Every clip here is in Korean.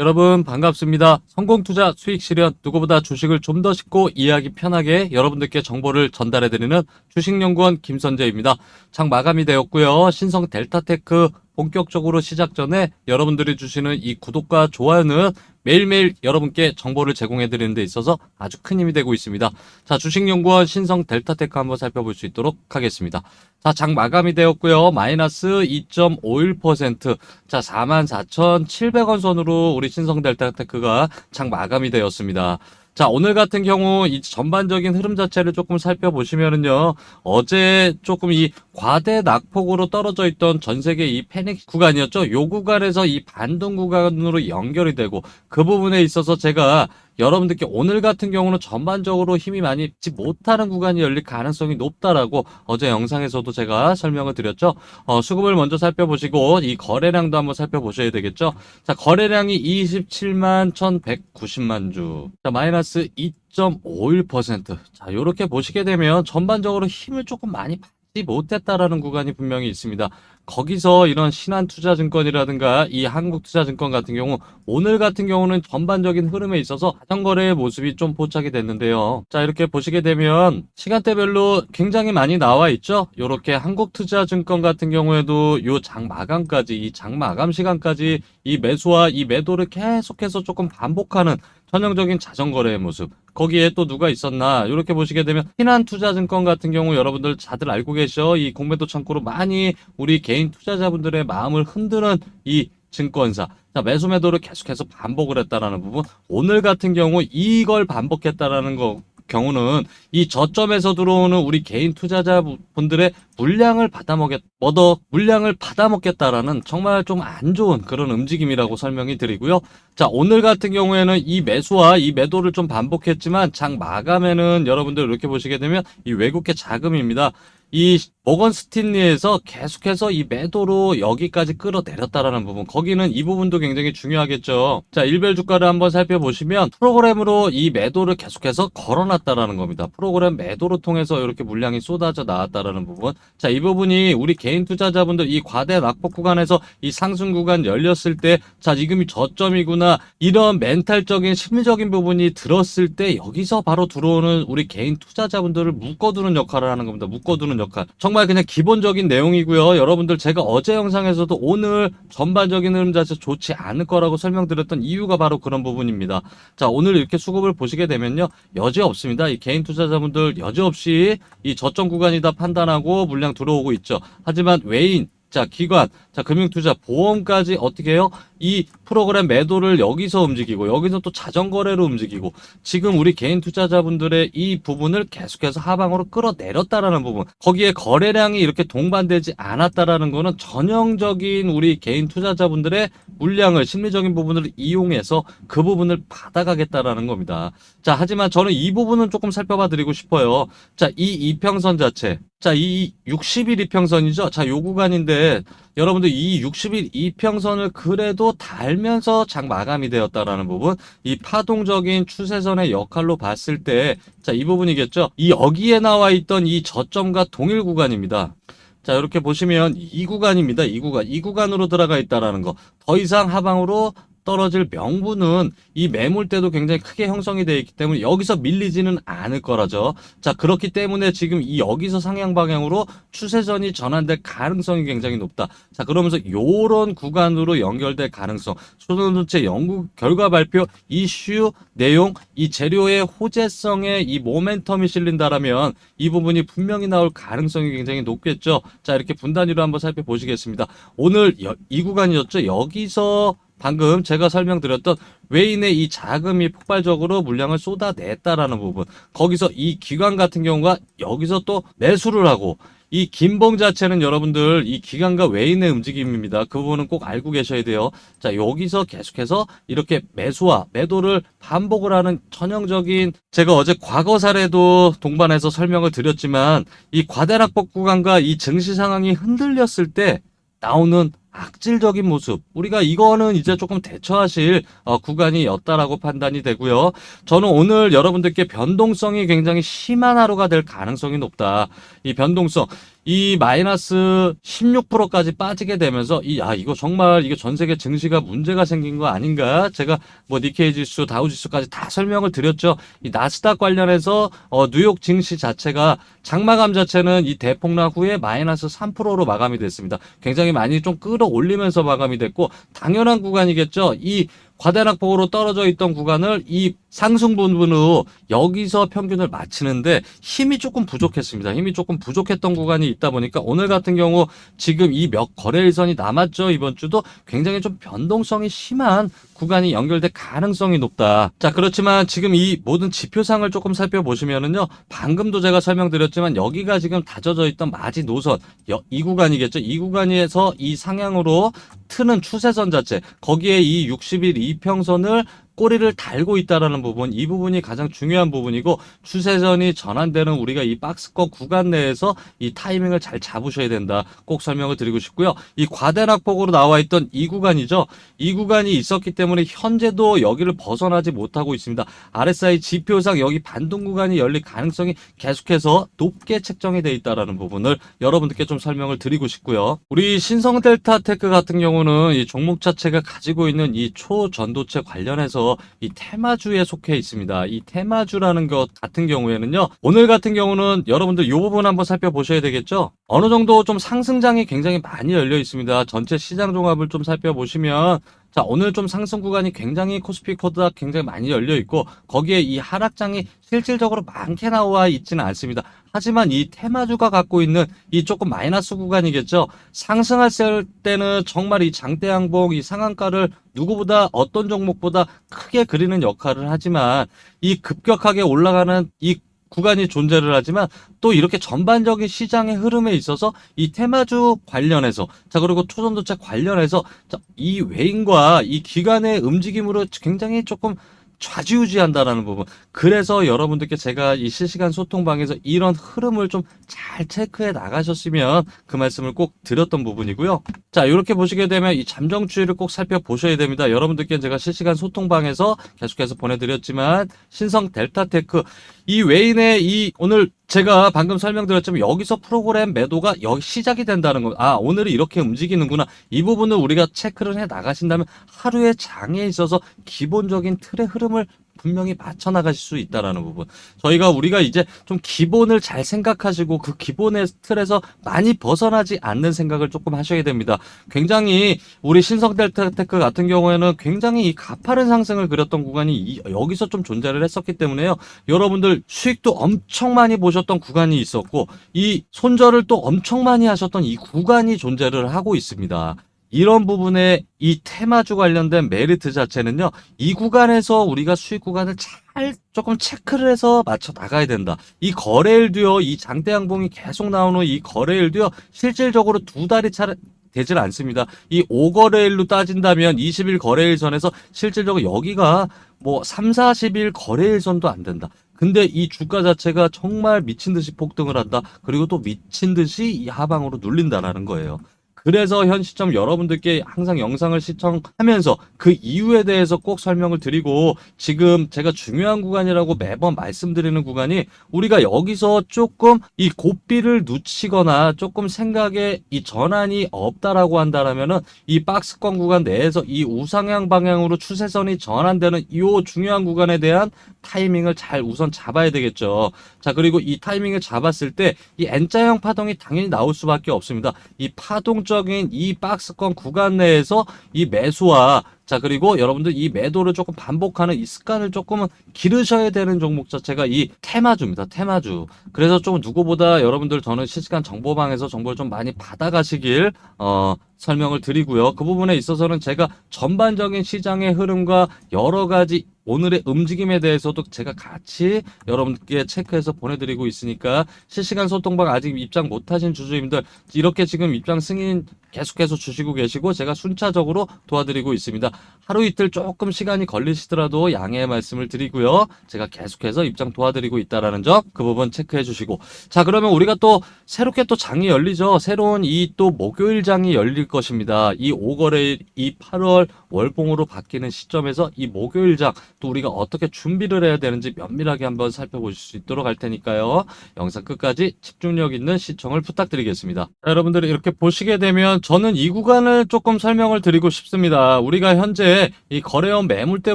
여러분 반갑습니다. 성공투자 수익 실현 누구보다 주식을 좀 더 쉽고 이해하기 편하게 여러분들께 정보를 전달해드리는 주식연구원 김선재입니다. 장 마감이 되었고요. 신성 델타테크 본격적으로 시작 전에 여러분들이 주시는 이 구독과 좋아요는 매일매일 여러분께 정보를 제공해 드리는 데 있어서 아주 큰 힘이 되고 있습니다. 자, 주식연구원 신성 델타테크 한번 살펴볼 수 있도록 하겠습니다. 자, 장 마감이 되었고요. 마이너스 2.51%. 자, 44,700원 선으로 우리 신성 델타테크가 장 마감이 되었습니다. 자, 오늘 같은 경우 이 전반적인 흐름 자체를 조금 살펴보시면은요. 어제 조금 이 과대 낙폭으로 떨어져 있던 전 세계 이 패닉 구간이었죠. 요 구간에서 이 반동 구간으로 연결이 되고 그 부분에 있어서 제가 여러분들께 오늘 같은 경우는 전반적으로 힘이 많이 있지 못하는 구간이 열릴 가능성이 높다라고 어제 영상에서도 제가 설명을 드렸죠. 어, 수급을 먼저 살펴보시고 이 거래량도 한번 살펴보셔야 되겠죠. 자, 거래량이 27만 1,190만 주. 자, 마이너스 2.51%. 자, 요렇게 보시게 되면 전반적으로 힘을 조금 많이 받지 못했다라는 구간이 분명히 있습니다. 거기서 이런 신한투자증권이라든가 이 한국투자증권 같은 경우 오늘 같은 경우는 전반적인 흐름에 있어서 자전거래의 모습이 좀 포착이 됐는데요. 자 이렇게 보시게 되면 시간대별로 굉장히 많이 나와 있죠. 이렇게 한국투자증권 같은 경우에도 요 장 마감까지 이 장 마감 시간까지 이 매수와 이 매도를 계속해서 조금 반복하는 전형적인 자전거래의 모습. 거기에 또 누가 있었나? 이렇게 보시게 되면 신한투자증권 같은 경우 여러분들 다들 알고 계셔. 이 공매도 창구로 많이 우리 개인 투자자분들의 마음을 흔드는 이 증권사. 자, 매수 매도를 계속해서 반복을 했다라는 부분. 오늘 같은 경우 이걸 반복했다라는 거 경우는 이 저점에서 들어오는 우리 개인 투자자분들의 물량을 받아먹겠, 얻어 물량을 받아먹겠다라는 정말 좀 안 좋은 그런 움직임이라고 설명이 드리고요. 자, 오늘 같은 경우에는 이 매수와 이 매도를 좀 반복했지만 장 마감에는 여러분들 이렇게 보시게 되면 이 외국계 자금입니다. 이 모건 스틴리에서 계속해서 이 매도로 여기까지 끌어내렸다라는 부분. 거기는 이 부분도 굉장히 중요하겠죠. 자 일별 주가를 한번 살펴보시면 프로그램으로 이 매도를 계속해서 걸어놨다라는 겁니다. 프로그램 매도로 통해서 이렇게 물량이 쏟아져 나왔다라는 부분. 자 이 부분이 우리 개인 투자자분들 이 과대 낙폭 구간에서 이 상승 구간 열렸을 때 자 지금이 저점이구나 이런 멘탈적인 심리적인 부분이 들었을 때 여기서 바로 들어오는 우리 개인 투자자분들을 묶어두는 역할을 하는 겁니다. 묶어두는 역할. 정말 그냥 기본적인 내용이고요. 여러분들 제가 어제 영상에서도 오늘 전반적인 흐름 자체 좋지 않을 거라고 설명드렸던 이유가 바로 그런 부분입니다. 자, 오늘 이렇게 수급을 보시게 되면요. 여지 없습니다. 이 개인 투자자분들 여지 없이 이 저점 구간이다 판단하고 물량 들어오고 있죠. 하지만 외인 자, 기관, 자, 금융투자, 보험까지 어떻게 해요? 이 프로그램 매도를 여기서 움직이고, 여기서 또 자전거래로 움직이고, 지금 우리 개인 투자자분들의 이 부분을 계속해서 하방으로 끌어내렸다라는 부분, 거기에 거래량이 이렇게 동반되지 않았다라는 거는 전형적인 우리 개인 투자자분들의 물량을, 심리적인 부분을 이용해서 그 부분을 받아가겠다라는 겁니다. 자, 하지만 저는 이 부분은 조금 살펴봐 드리고 싶어요. 자, 이 이평선 자체. 자, 이 60일 이평선이죠. 자, 요 구간인데 여러분들 이 60일 이평선을 그래도 달면서 장 마감이 되었다라는 부분, 이 파동적인 추세선의 역할로 봤을 때, 자, 이 부분이겠죠. 이 여기에 나와 있던 이 저점과 동일 구간입니다. 자, 이렇게 보시면 이 구간입니다. 이 구간. 이 구간으로 들어가 있다라는 거. 더 이상 하방으로 떨어질 명분은 이 매물대도 굉장히 크게 형성이 되어 있기 때문에 여기서 밀리지는 않을 거라죠. 자, 그렇기 때문에 지금 이 여기서 상향 방향으로 추세선이 전환될 가능성이 굉장히 높다. 자, 그러면서 요런 구간으로 연결될 가능성. 수도전체 연구 결과 발표 이슈 내용 이 재료의 호재성에 이 모멘텀이 실린다라면 이 부분이 분명히 나올 가능성이 굉장히 높겠죠. 자, 이렇게 분단위로 한번 살펴보시겠습니다. 오늘 여- 이 구간이었죠. 여기서 방금 제가 설명드렸던 외인의 이 자금이 폭발적으로 물량을 쏟아냈다라는 부분. 거기서 이 기관 같은 경우가 여기서 또 매수를 하고 이 긴봉 자체는 여러분들 이 기관과 외인의 움직임입니다. 그 부분은 꼭 알고 계셔야 돼요. 자, 여기서 계속해서 이렇게 매수와 매도를 반복을 하는 전형적인 제가 어제 과거 사례도 동반해서 설명을 드렸지만 이 과대락복 구간과 이 증시 상황이 흔들렸을 때 나오는 악질적인 모습. 우리가 이거는 이제 조금 대처하실 어, 구간이었다라고 판단이 되고요. 저는 오늘 여러분들께 변동성이 굉장히 심한 하루가 될 가능성이 높다. 이 변동성. 이 마이너스 16%까지 빠지게 되면서 이아 이거 정말 이게 전 세계 증시가 문제가 생긴 거 아닌가? 제가 뭐 니케이 지수, 다우 지수까지 다 설명을 드렸죠. 이 나스닥 관련해서 어 뉴욕 증시 자체가 장마감 자체는 이 대폭락 후에 마이너스 3%로 마감이 됐습니다. 굉장히 많이 좀 끌어올리면서 마감이 됐고 당연한 구간이겠죠. 이 과대락폭으로 떨어져 있던 구간을 이 상승 부분으로 여기서 평균을 맞추는데 힘이 조금 부족했습니다. 힘이 조금 부족했던 구간이 있다 보니까 오늘 같은 경우 지금 이 몇 거래일선이 남았죠. 이번 주도 굉장히 좀 변동성이 심한 구간이 연결될 가능성이 높다. 자, 그렇지만 지금 이 모든 지표상을 조금 살펴보시면은요. 방금도 제가 설명드렸지만 여기가 지금 다져져 있던 마지 노선 여- 이 구간이겠죠. 이 구간에서 이 상향으로 트는 추세선 자체 거기에 이 60일 이평선을 꼬리를 달고 있다라는 부분 이 부분이 가장 중요한 부분이고 추세선이 전환되는 우리가 이 박스권 구간 내에서 이 타이밍을 잘 잡으셔야 된다. 꼭 설명을 드리고 싶고요. 이 과대락폭으로 나와 있던 이 구간이죠. 이 구간이 있었기 때문에 현재도 여기를 벗어나지 못하고 있습니다. RSI 지표상 여기 반동 구간이 열릴 가능성이 계속해서 높게 책정이 돼 있다라는 부분을 여러분들께 좀 설명을 드리고 싶고요. 우리 신성 델타 테크 같은 경우는 이 종목 자체가 가지고 있는 이 초전도체 관련해서 이 테마주에 속해 있습니다. 이 테마주라는 것 같은 경우에는요. 오늘 같은 경우는 여러분들 이 부분 한번 살펴보셔야 되겠죠. 어느 정도 좀 상승장이 굉장히 많이 열려 있습니다. 전체 시장 종합을 좀 살펴보시면 자, 오늘 좀 상승 구간이 굉장히 코스피 코드닥 굉장히 많이 열려 있고 거기에 이 하락장이 실질적으로 많게 나와 있지는 않습니다. 하지만 이 테마주가 갖고 있는 이 조금 마이너스 구간이겠죠. 상승했을 때는 정말 이 장대 양봉 이 상한가를 누구보다 어떤 종목보다 크게 그리는 역할을 하지만 이 급격하게 올라가는 이 구간이 존재를 하지만 또 이렇게 전반적인 시장의 흐름에 있어서 이 테마주 관련해서 자 그리고 초전도체 관련해서 자, 이 외인과 이 기관의 움직임으로 굉장히 조금 좌지우지한다라는 부분. 그래서 여러분들께 제가 이 실시간 소통방에서 이런 흐름을 좀 잘 체크해 나가셨으면 그 말씀을 꼭 드렸던 부분이고요. 자, 이렇게 보시게 되면 이 잠정 추이를 꼭 살펴보셔야 됩니다. 여러분들께 제가 실시간 소통방에서 계속해서 보내드렸지만 신성 델타테크 이 외인의 이 오늘 제가 방금 설명드렸지만 여기서 프로그램 매도가 여기 시작이 된다는 거. 아, 오늘은 이렇게 움직이는구나. 이 부분을 우리가 체크를 해 나가신다면 하루의 장에 있어서 기본적인 틀의 흐름을 분명히 맞춰 나가실 수 있다라는 부분. 저희가 우리가 이제 좀 기본을 잘 생각하시고 그 기본의 틀에서 많이 벗어나지 않는 생각을 조금 하셔야 됩니다. 굉장히 우리 신성 델타테크 같은 경우에는 굉장히 이 가파른 상승을 그렸던 구간이 이- 여기서 좀 존재를 했었기 때문에요. 여러분들 수익도 엄청 많이 보셨던 구간이 있었고 이 손절을 또 엄청 많이 하셨던 이 구간이 존재를 하고 있습니다. 이런 부분에 이 테마주 관련된 메리트 자체는요, 이 구간에서 우리가 수익 구간을 잘 조금 체크를 해서 맞춰 나가야 된다. 이 거래일도요, 이 장대 양봉이 계속 나오는 이 거래일도요, 실질적으로 두 달이 차 되질 않습니다. 이 5거래일로 따진다면 20일 거래일 선에서 실질적으로 여기가 뭐 3, 40일 거래일 선도 안 된다. 근데 이 주가 자체가 정말 미친 듯이 폭등을 한다. 그리고 또 미친 듯이 이 하방으로 눌린다라는 거예요. 그래서 현 시점 여러분들께 항상 영상을 시청하면서 그 이유에 대해서 꼭 설명을 드리고 지금 제가 중요한 구간이라고 매번 말씀드리는 구간이 우리가 여기서 조금 이 고삐를 놓치거나 조금 생각에 이 전환이 없다라고 한다라면은 이 박스권 구간 내에서 이 우상향 방향으로 추세선이 전환되는 이 중요한 구간에 대한 타이밍을 잘 우선 잡아야 되겠죠. 자, 그리고 이 타이밍을 잡았을 때 이 N자형 파동이 당연히 나올 수밖에 없습니다. 이 파동 적인 이 박스권 구간 내에서 이 매수와 자, 그리고 여러분들 이 매도를 조금 반복하는 이 습관을 조금은 기르셔야 되는 종목 자체가 이 테마주입니다. 테마주. 그래서 좀 누구보다 여러분들 저는 실시간 정보방에서 정보를 좀 많이 받아가시길, 어, 설명을 드리고요. 그 부분에 있어서는 제가 전반적인 시장의 흐름과 여러 가지 오늘의 움직임에 대해서도 제가 같이 여러분께 체크해서 보내드리고 있으니까 실시간 소통방 아직 입장 못하신 주주님들 이렇게 지금 입장 승인 계속해서 주시고 계시고 제가 순차적으로 도와드리고 있습니다. 하루 이틀 조금 시간이 걸리시더라도 양해의 말씀을 드리고요. 제가 계속해서 입장 도와드리고 있다라는 점 그 부분 체크해 주시고 자 그러면 우리가 또 새롭게 또 장이 열리죠. 새로운 이 또 목요일 장이 열릴 것입니다. 이 5거래일 이 8월 월봉으로 바뀌는 시점에서 이 목요일 장 또 우리가 어떻게 준비를 해야 되는지 면밀하게 한번 살펴보실 수 있도록 할 테니까요. 영상 끝까지 집중력 있는 시청을 부탁드리겠습니다. 자, 여러분들이 이렇게 보시게 되면 저는 이 구간을 조금 설명을 드리고 싶습니다. 우리가 현재 이 거래원 매물대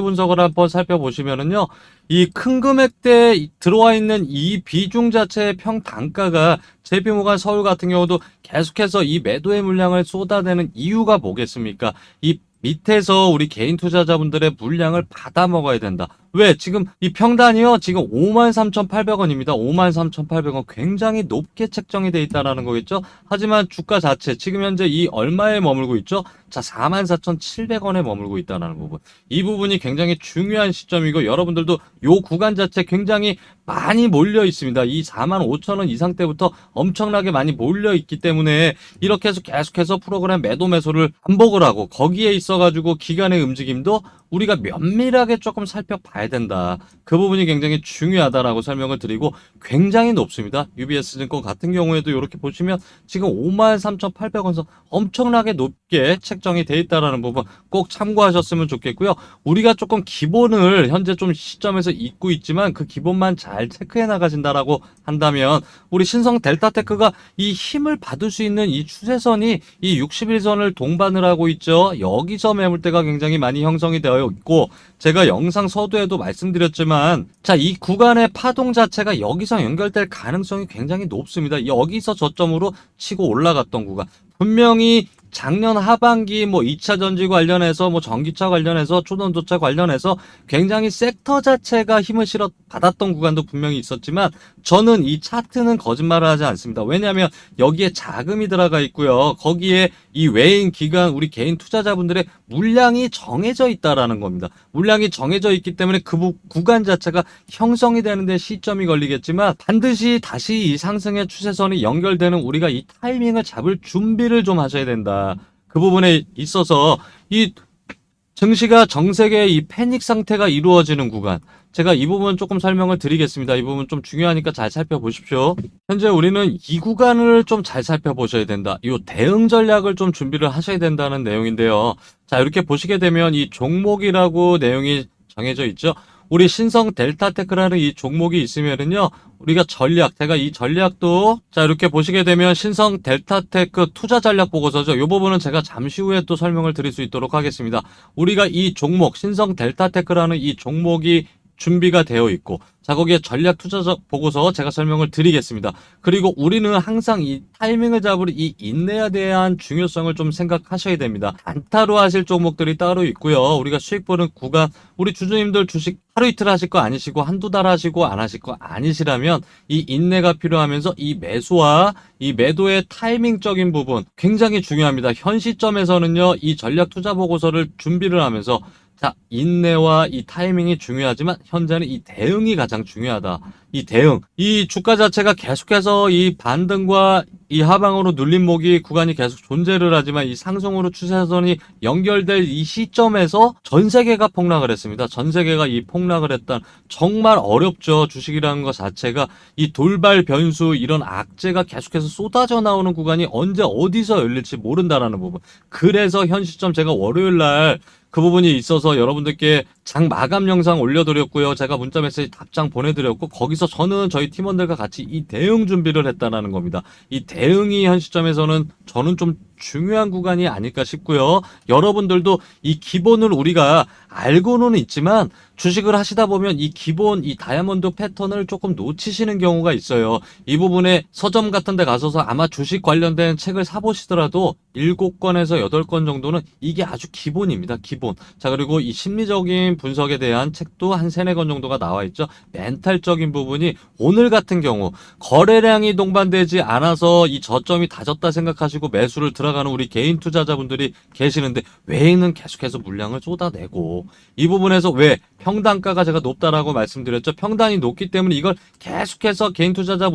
분석을 한번 살펴보시면은요. 이 큰 금액대 들어와 있는 이 비중 자체의 평 단가가 제비모가 서울 같은 경우도 계속해서 이 매도의 물량을 쏟아내는 이유가 뭐겠습니까? 이 밑에서 우리 개인 투자자분들의 물량을 받아 먹어야 된다. 왜? 지금 이 평단이요. 지금 53,800원입니다. 53,800원 굉장히 높게 책정이 돼 있다라는 거겠죠. 하지만 주가 자체 지금 현재 이 얼마에 머물고 있죠? 자, 44,700원에 머물고 있다라는 부분. 이 부분이 굉장히 중요한 시점이고 여러분들도 요 구간 자체 굉장히 많이 몰려 있습니다. 이 45,000원 이상 때부터 엄청나게 많이 몰려 있기 때문에 이렇게 해서 계속해서 프로그램 매도 매수를 반복을 하고 거기에 있어 가지고 기간의 움직임도 우리가 면밀하게 조금 살펴봐야 된다. 그 부분이 굉장히 중요하다라고 설명을 드리고 굉장히 높습니다. UBS증권 같은 경우에도 이렇게 보시면 지금 53,800원에서 엄청나게 높게 책정이 돼 있다라는 부분 꼭 참고하셨으면 좋겠고요. 우리가 조금 기본을 현재 좀 시점에서 잊고 있지만 그 기본만 잘 체크해 나가신다라고 한다면 우리 신성 델타테크가 이 힘을 받을 수 있는 이 추세선이 이 61선을 동반을 하고 있죠. 여기서 매물대가 굉장히 많이 형성이 되어 있고 제가 영상 서두에도 말씀드렸지만 자 이 구간의 파동 자체가 여기서 연결될 가능성이 굉장히 높습니다. 여기서 저점으로 치고 올라갔던 구간 분명히 작년 하반기 뭐 2차 전지 관련해서 뭐 전기차 관련해서 초전도차 관련해서 굉장히 섹터 자체가 힘을 실어 받았던 구간도 분명히 있었지만 저는 이 차트는 거짓말을 하지 않습니다. 왜냐하면 여기에 자금이 들어가 있고요. 거기에 이 외인 기관 우리 개인 투자자분들의 물량이 정해져 있다라는 겁니다. 물량이 정해져 있기 때문에 그 부- 구간 자체가 형성이 되는데 시점이 걸리겠지만 반드시 다시 이 상승의 추세선이 연결되는 우리가 이 타이밍을 잡을 준비를 좀 하셔야 된다. 그 부분에 있어서 이 증시가 정세계의 이 패닉 상태가 이루어지는 구간. 제가 이 부분 조금 설명을 드리겠습니다. 이 부분 좀 중요하니까 잘 살펴보십시오. 현재 우리는 이 구간을 좀 잘 살펴보셔야 된다. 이 대응 전략을 좀 준비를 하셔야 된다는 내용인데요. 자, 이렇게 보시게 되면 이 종목이라고 내용이 정해져 있죠. 우리 신성 델타테크라는 이 종목이 있으면은요, 우리가 전략, 제가 이 전략도, 자, 이렇게 보시게 되면 신성 델타테크 투자 전략 보고서죠. 이 부분은 제가 잠시 후에 또 설명을 드릴 수 있도록 하겠습니다. 우리가 이 종목, 신성 델타테크라는 이 종목이 준비가 되어 있고, 자, 거기에 전략 투자 저- 보고서 제가 설명을 드리겠습니다. 그리고 우리는 항상 이 타이밍을 잡을 이 인내에 대한 중요성을 좀 생각하셔야 됩니다. 단타로 하실 종목들이 따로 있고요. 우리가 수익 보는 구간, 우리 주주님들 주식 하루 이틀 하실 거 아니시고 한두 달 하시고 안 하실 거 아니시라면 이 인내가 필요하면서 이 매수와 이 매도의 타이밍적인 부분 굉장히 중요합니다. 현 시점에서는요, 이 전략 투자 보고서를 준비를 하면서 자, 인내와 이 타이밍이 중요하지만 현재는 이 대응이 가장 중요하다. 이 대응. 이 주가 자체가 계속해서 이 반등과 이 하방으로 눌린 목이 구간이 계속 존재를 하지만 이 상승으로 추세선이 연결될 이 시점에서 전 세계가 폭락을 했습니다. 전 세계가 이 폭락을 했던 정말 어렵죠. 주식이라는 것 자체가 이 돌발 변수 이런 악재가 계속해서 쏟아져 나오는 구간이 언제 어디서 열릴지 모른다라는 부분. 그래서 현 시점 제가 월요일 날 그 부분이 있어서 여러분들께 장 마감 영상 올려드렸고요. 제가 문자 메시지 답장 보내드렸고 거기서 저는 저희 팀원들과 같이 이 대응 준비를 했다라는 겁니다. 이 대 응이 현 시점에서는 저는 좀 중요한 구간이 아닐까 싶고요. 여러분들도 이 기본을 우리가 알고는 있지만 주식을 하시다 보면 이 기본 이 다이아몬드 패턴을 조금 놓치시는 경우가 있어요. 이 부분에 서점 같은 데 가셔서 아마 주식 관련된 책을 사보시더라도 7권에서 8권 정도는 이게 아주 기본입니다. 기본. 자, 그리고 이 심리적인 분석에 대한 책도 한 3, 4권 정도가 나와 있죠. 멘탈적인 부분이 오늘 같은 경우 거래량이 동반되지 않아서 이 저점이 다졌다 생각하시고 매수를 들어 들어가는 우리 개인 투자자분들이 계시는데 외인은 계속해서 물량을 쏟아내고 이 부분에서 왜 평단가가 제가 높다라고 말씀드렸죠. 평단이 높기 때문에 이걸 계속해서 개인 투자자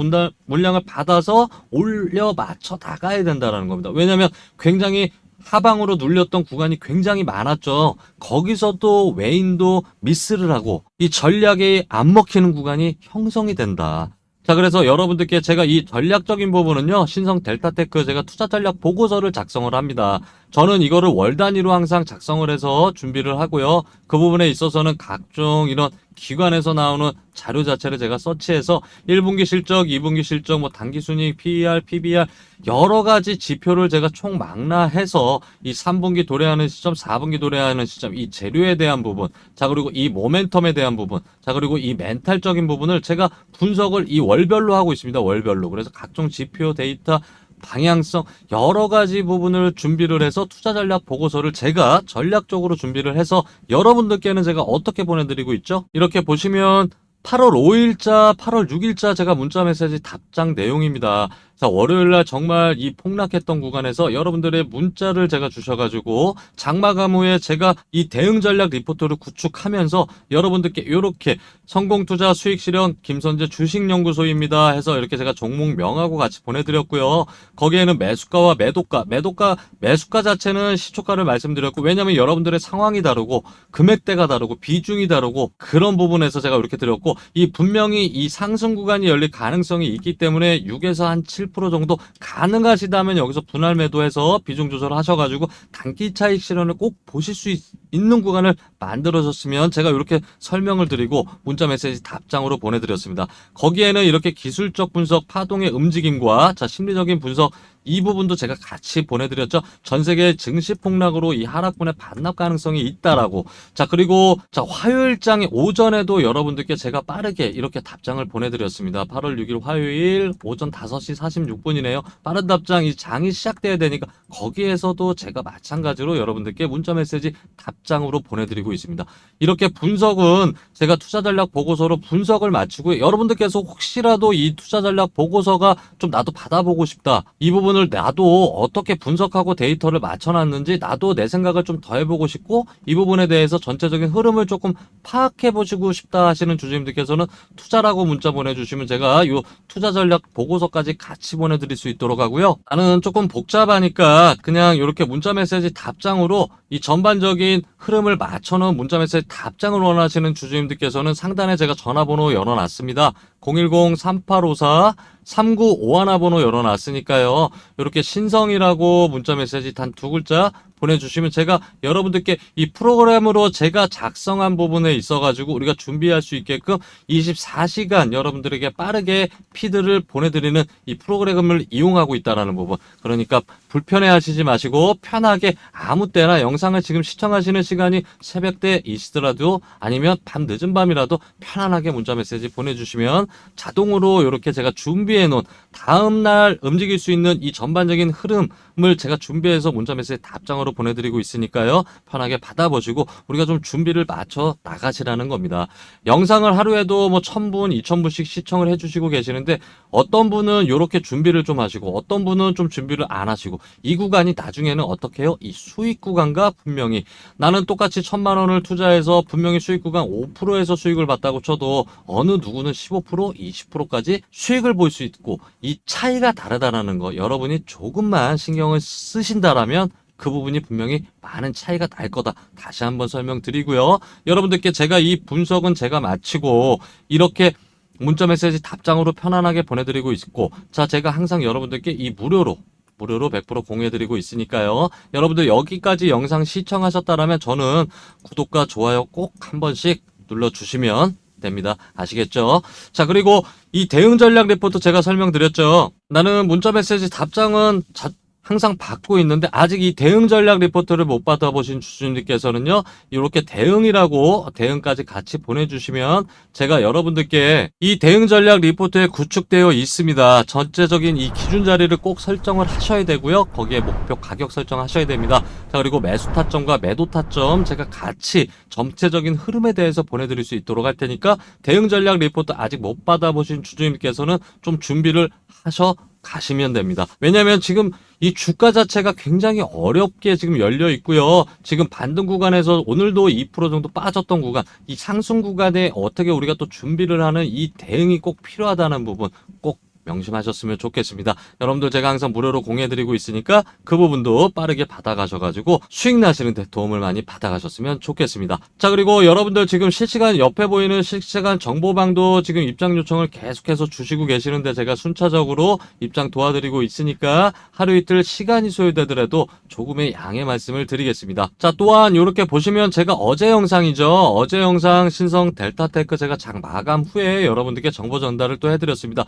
물량을 받아서 올려 맞춰 나가야 된다라는 겁니다. 왜냐하면 굉장히 하방으로 눌렸던 구간이 굉장히 많았죠. 거기서도 외인도 미스를 하고 이 전략이 안 먹히는 구간이 형성이 된다. 자, 그래서 여러분들께 제가 이 전략적인 부분은요, 신성 델타테크 제가 투자 전략 보고서를 작성을 합니다. 저는 이거를 월 단위로 항상 작성을 해서 준비를 하고요. 그 부분에 있어서는 각종 이런 기관에서 나오는 자료 자체를 제가 서치해서 1분기 실적, 2분기 실적, 뭐 단기 순이익, PER, PBR 여러 가지 지표를 제가 총 망라해서 이 3분기 도래하는 시점, 4분기 도래하는 시점, 이 재료에 대한 부분, 자 그리고 이 모멘텀에 대한 부분, 자 그리고 이 멘탈적인 부분을 제가 분석을 이 월별로 하고 있습니다. 월별로. 그래서 각종 지표, 데이터, 방향성 여러 가지 부분을 준비를 해서 투자 전략 보고서를 제가 전략적으로 준비를 해서 여러분들께는 제가 어떻게 보내드리고 있죠? 이렇게 보시면 8월 5일자, 8월 6일자 제가 문자 메시지 답장 내용입니다. 자, 월요일 날 정말 이 폭락했던 구간에서 여러분들의 문자를 제가 주셔가지고 장마감 후에 제가 이 대응 전략 리포트를 구축하면서 여러분들께 이렇게 성공 투자 수익 실현 김선재 주식연구소입니다 해서 이렇게 제가 종목 명하고 같이 보내드렸고요. 거기에는 매수가와 매도가, 매도가, 매수가 자체는 시초가를 말씀드렸고 왜냐면 여러분들의 상황이 다르고 금액대가 다르고 비중이 다르고 그런 부분에서 제가 이렇게 드렸고 이 분명히 이 상승 구간이 열릴 가능성이 있기 때문에 6에서 한 7% 정도 가능하시다면 여기서 분할 매도해서 비중 조절을 하셔가지고 단기 차익 실현을 꼭 보실 수 있, 는 구간을 만들어줬으면 제가 이렇게 설명을 드리고 문자 메시지 답장으로 보내드렸습니다. 거기에는 이렇게 기술적 분석, 파동의 움직임과 자 심리적인 분석 이 부분도 제가 같이 보내드렸죠. 전 세계 증시 폭락으로 이 하락분의 반납 가능성이 있다라고. 자 그리고 자 화요일장의 오전에도 여러분들께 제가 빠르게 이렇게 답장을 보내드렸습니다. 8월 6일 화요일 오전 5시 46분이네요. 빠른 답장 이 장이 시작돼야 되니까 거기에서도 제가 마찬가지로 여러분들께 문자 메시지 답 장으로 보내드리고 있습니다. 이렇게 분석은 제가 투자 전략 보고서로 분석을 마치고 여러분들께서 혹시라도 이 투자 전략 보고서가 좀 나도 받아보고 싶다. 이 부분을 나도 어떻게 분석하고 데이터를 맞춰놨는지 나도 내 생각을 좀 더 해보고 싶고 이 부분에 대해서 전체적인 흐름을 조금 파악해보시고 싶다 하시는 주주님들께서는 투자라고 문자 보내주시면 제가 이 투자 전략 보고서까지 같이 보내드릴 수 있도록 하고요. 나는 조금 복잡하니까 그냥 이렇게 문자 메시지 답장으로 이 전반적인 흐름을 맞춰놓은 문자 메시지 답장을 원하시는 주주님들께서는 상단에 제가 전화번호 열어놨습니다. 010-3854 3951 번호 열어놨으니까요. 이렇게 신성이라고 문자 메시지 단 두 글자 보내주시면 제가 여러분들께 이 프로그램으로 제가 작성한 부분에 있어가지고 우리가 준비할 수 있게끔 24시간 여러분들에게 빠르게 피드를 보내드리는 이 프로그램을 이용하고 있다라는 부분. 그러니까 불편해 하시지 마시고 편하게 아무 때나 영상을 지금 시청하시는 시간이 새벽 때이시더라도 아니면 밤 늦은 밤이라도 편안하게 문자 메시지 보내주시면 자동으로 이렇게 제가 준비해 놓은 다음날 움직일 수 있는 이 전반적인 흐름을 제가 준비해서 문자 메시지 답장으로 보내드리고 있으니까요. 편하게 받아보시고 우리가 좀 준비를 맞춰 나가시라는 겁니다. 영상을 하루에도 뭐 1000분, 2000분씩 시청을 해주시고 계시는데 어떤 분은 이렇게 준비를 좀 하시고 어떤 분은 좀 준비를 안 하시고 이 구간이 나중에는 어떻게 해요? 이 수익 구간과 분명히 나는 똑같이 천만 원을 투자해서 분명히 수익 구간 5%에서 수익을 봤다고 쳐도 어느 누구는 15%, 20%까지 수익을 볼 수 있고 이 차이가 다르다라는 거 여러분이 조금만 신경을 쓰신다라면 그 부분이 분명히 많은 차이가 날 거다. 다시 한번 설명드리고요. 여러분들께 제가 이 분석은 제가 마치고 이렇게 문자 메시지 답장으로 편안하게 보내드리고 있고, 자, 제가 항상 여러분들께 이 무료로 무료로 100% 공유해드리고 있으니까요. 여러분들 여기까지 영상 시청하셨다라면 저는 구독과 좋아요 꼭 한 번씩 눌러주시면 됩니다. 아시겠죠? 자, 그리고 이 대응 전략 리포트 제가 설명드렸죠. 나는 문자 메시지 답장은 자- 항상 받고 있는데 아직 이 대응 전략 리포트를 못 받아보신 주주님들께서는요 이렇게 대응이라고 대응까지 같이 보내주시면 제가 여러분들께 이 대응 전략 리포트에 구축되어 있습니다. 전체적인 이 기준 자리를 꼭 설정을 하셔야 되고요. 거기에 목표 가격 설정하셔야 됩니다. 자 그리고 매수 타점과 매도 타점 제가 같이 전체적인 흐름에 대해서 보내드릴 수 있도록 할 테니까 대응 전략 리포트 아직 못 받아보신 주주님께서는 좀 준비를 하셔 가시면 됩니다. 왜냐하면 지금 이 주가 자체가 굉장히 어렵게 지금 열려 있고요. 지금 반등 구간에서 오늘도 2% 정도 빠졌던 구간, 이 상승 구간에 어떻게 우리가 또 준비를 하는 이 대응이 꼭 필요하다는 부분 꼭 명심하셨으면 좋겠습니다. 여러분들 제가 항상 무료로 공유해드리고 있으니까 그 부분도 빠르게 받아가셔가지고 수익 나시는데 도움을 많이 받아가셨으면 좋겠습니다. 자 그리고 여러분들 지금 실시간 옆에 보이는 실시간 정보방도 지금 입장 요청을 계속해서 주시고 계시는데 제가 순차적으로 입장 도와드리고 있으니까 하루 이틀 시간이 소요되더라도 조금의 양해 말씀을 드리겠습니다. 자 또한 이렇게 보시면 제가 어제 영상이죠. 어제 영상 신성 델타테크 제가 장 마감 후에 여러분들께 정보 전달을 또 해드렸습니다.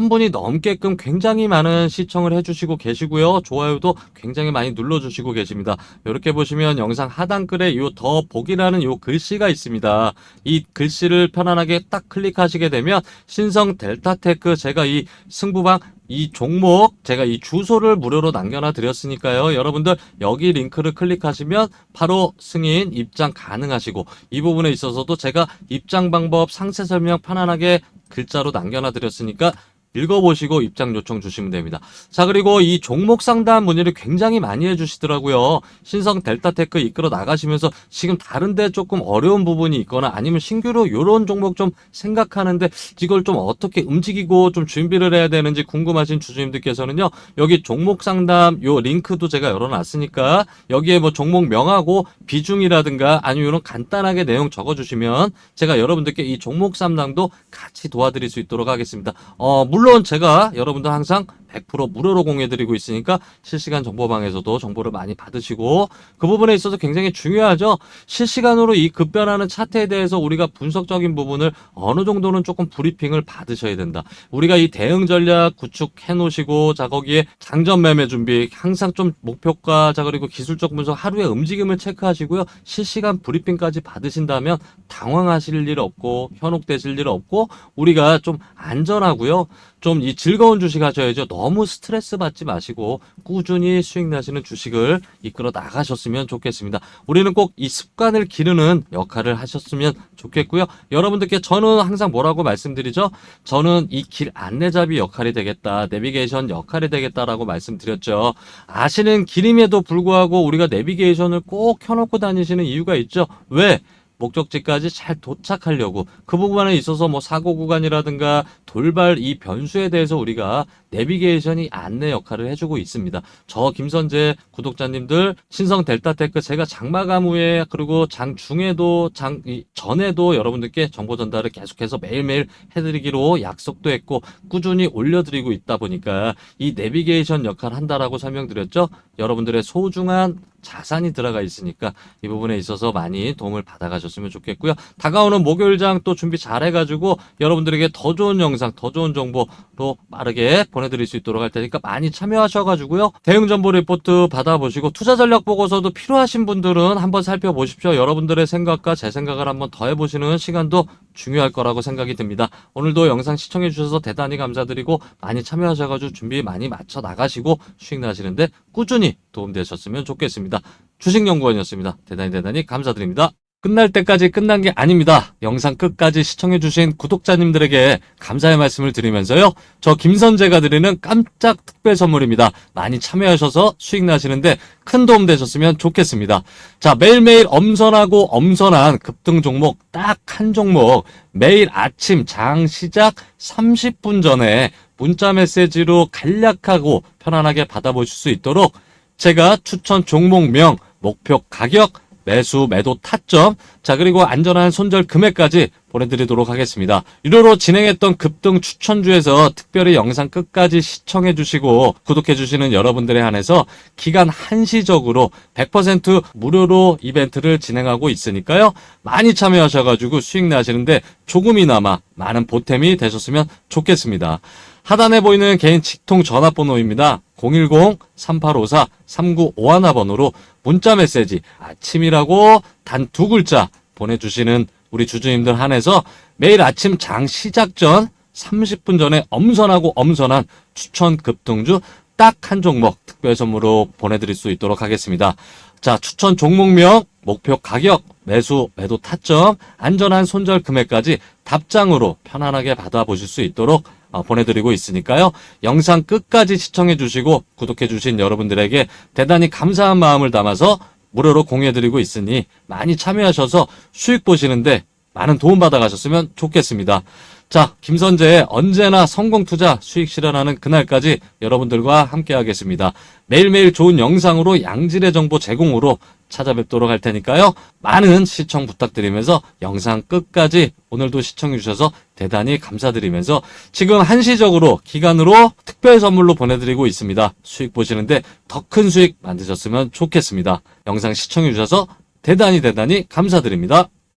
천 분이 넘게끔 굉장히 많은 시청을 해주시고 계시고요. 좋아요도 굉장히 많이 눌러주시고 계십니다. 이렇게 보시면 영상 하단 글에 요 더 보기라는 요 글씨가 있습니다. 이 글씨를 편안하게 딱 클릭하시게 되면 신성 델타테크 제가 이 승부방 이 종목 제가 이 주소를 무료로 남겨놔 드렸으니까요. 여러분들 여기 링크를 클릭하시면 바로 승인 입장 가능하시고 이 부분에 있어서도 제가 입장 방법 상세 설명 편안하게 글자로 남겨놔 드렸으니까 읽어보시고 입장 요청 주시면 됩니다. 자, 그리고 이 종목 상담 문의를 굉장히 많이 해주시더라고요. 신성 델타테크 이끌어 나가시면서 지금 다른데 조금 어려운 부분이 있거나 아니면 신규로 이런 종목 좀 생각하는데 이걸 좀 어떻게 움직이고 좀 준비를 해야 되는지 궁금하신 주주님들께서는요. 여기 종목 상담 요 링크도 제가 열어놨으니까 여기에 뭐 종목 명하고 비중이라든가 아니면 이런 간단하게 내용 적어주시면 제가 여러분들께 이 종목 상담도 같이 도와드릴 수 있도록 하겠습니다. 어, 물론 제가 여러분들 항상 100% 무료로 공유해드리고 있으니까 실시간 정보방에서도 정보를 많이 받으시고 그 부분에 있어서 굉장히 중요하죠. 실시간으로 이 급변하는 차트에 대해서 우리가 분석적인 부분을 어느 정도는 조금 브리핑을 받으셔야 된다. 우리가 이 대응 전략 구축해 놓으시고 자 거기에 장전 매매 준비 항상 좀 목표가 자 그리고 기술적 분석 하루의 움직임을 체크하시고요. 실시간 브리핑까지 받으신다면 당황하실 일 없고 현혹되실 일 없고 우리가 좀 안전하고요. 좀 이 즐거운 주식 하셔야죠. 너무 스트레스 받지 마시고 꾸준히 수익 나시는 주식을 이끌어 나가셨으면 좋겠습니다. 우리는 꼭 이 습관을 기르는 역할을 하셨으면 좋겠고요. 여러분들께 저는 항상 뭐라고 말씀드리죠? 저는 이 길 안내잡이 역할이 되겠다. 내비게이션 역할이 되겠다라고 말씀드렸죠. 아시는 길임에도 불구하고 우리가 내비게이션을 꼭 켜놓고 다니시는 이유가 있죠. 왜? 목적지까지 잘 도착하려고. 그 부분에 있어서 뭐 사고 구간이라든가 돌발 이 변수에 대해서 우리가 내비게이션이 안내 역할을 해주고 있습니다. 저 김선재 구독자님들 신성 델타테크 제가 장마감 후에 그리고 장 중에도 장이 전에도 여러분들께 정보 전달을 계속해서 매일매일 해드리기로 약속도 했고 꾸준히 올려드리고 있다 보니까 이 내비게이션 역할 한다라고 설명드렸죠. 여러분들의 소중한 자산이 들어가 있으니까 이 부분에 있어서 많이 도움을 받아가셨으면 좋겠고요. 다가오는 목요일장 또 준비 잘 해가지고 여러분들에게 더 좋은 영상, 더 좋은 정보로 빠르게 보내 드릴 수 있도록 할 테니까 많이 참여하셔가지고요. 대응 정보 리포트 받아보시고 투자 전략 보고서도 필요하신 분들은 한번 살펴보십시오. 여러분들의 생각과 제 생각을 한번 더 해보시는 시간도 중요할 거라고 생각이 듭니다. 오늘도 영상 시청해 주셔서 대단히 감사드리고 많이 참여하셔가지고 준비 많이 맞춰 나가시고 수익 나시는데 꾸준히 도움되셨으면 좋겠습니다. 주식연구원이었습니다. 대단히 대단히 감사드립니다. 끝날 때까지 끝난 게 아닙니다. 영상 끝까지 시청해주신 구독자님들에게 감사의 말씀을 드리면서요. 저 김선재가 드리는 깜짝 특별 선물입니다. 많이 참여하셔서 수익 나시는데 큰 도움 되셨으면 좋겠습니다. 자, 매일매일 엄선하고 엄선한 급등 종목 딱 한 종목 매일 아침 장 시작 30분 전에 문자 메시지로 간략하고 편안하게 받아보실 수 있도록 제가 추천 종목명, 목표 가격, 매수, 매도 타점, 자, 그리고 안전한 손절 금액까지 보내드리도록 하겠습니다. 유료로 진행했던 급등 추천주에서 특별히 영상 끝까지 시청해 주시고 구독해 주시는 여러분들에 한해서 기간 한시적으로 100% 무료로 이벤트를 진행하고 있으니까요. 많이 참여하셔가지고 수익 나시는데 조금이나마 많은 보탬이 되셨으면 좋겠습니다. 하단에 보이는 개인 직통 전화번호입니다. 010-3854-3951번으로 문자 메시지 아침이라고 단 두 글자 보내주시는 우리 주주님들 한해서 매일 아침 장 시작 전 30분 전에 엄선하고 엄선한 추천 급등주 딱 한 종목 특별 선물로 보내드릴 수 있도록 하겠습니다. 자, 추천 종목명, 목표 가격, 매수, 매도 타점, 안전한 손절 금액까지 답장으로 편안하게 받아보실 수 있도록 어, 보내드리고 있으니까요. 영상 끝까지 시청해 주시고 구독해 주신 여러분들에게 대단히 감사한 마음을 담아서 무료로 공유해드리고 있으니 많이 참여하셔서 수익 보시는데 많은 도움 받아가셨으면 좋겠습니다. 자, 김선재의 언제나 성공 투자 수익 실현하는 그날까지 여러분들과 함께 하겠습니다. 매일매일 좋은 영상으로 양질의 정보 제공으로 찾아뵙도록 할 테니까요. 많은 시청 부탁드리면서 영상 끝까지 오늘도 시청해 주셔서 대단히 감사드리면서 지금 한시적으로 기간으로 특별 선물로 보내드리고 있습니다. 수익 보시는데 더 큰 수익 만드셨으면 좋겠습니다. 영상 시청해 주셔서 대단히 대단히 감사드립니다.